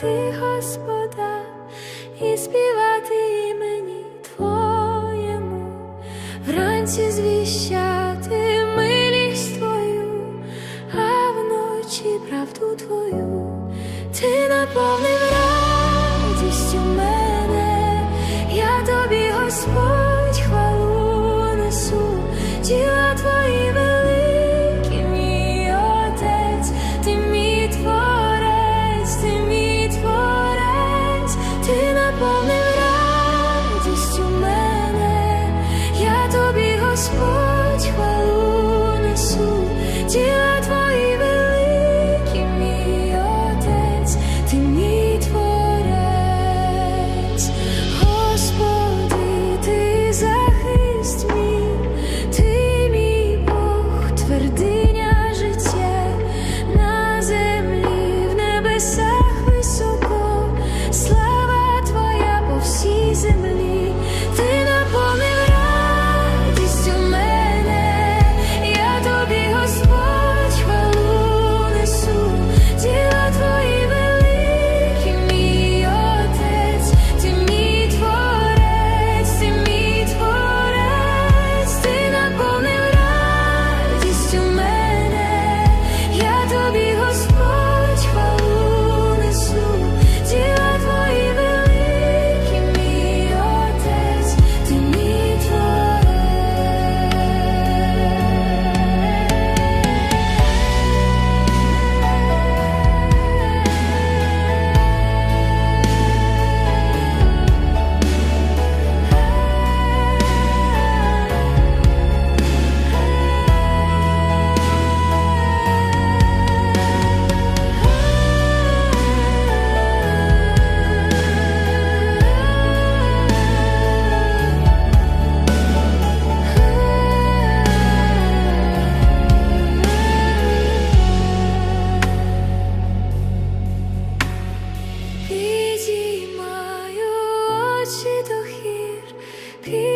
Ти, Господа і співати імені Твоєму, вранці звіщати милість Твою, а вночі правду Твою ти напав. keep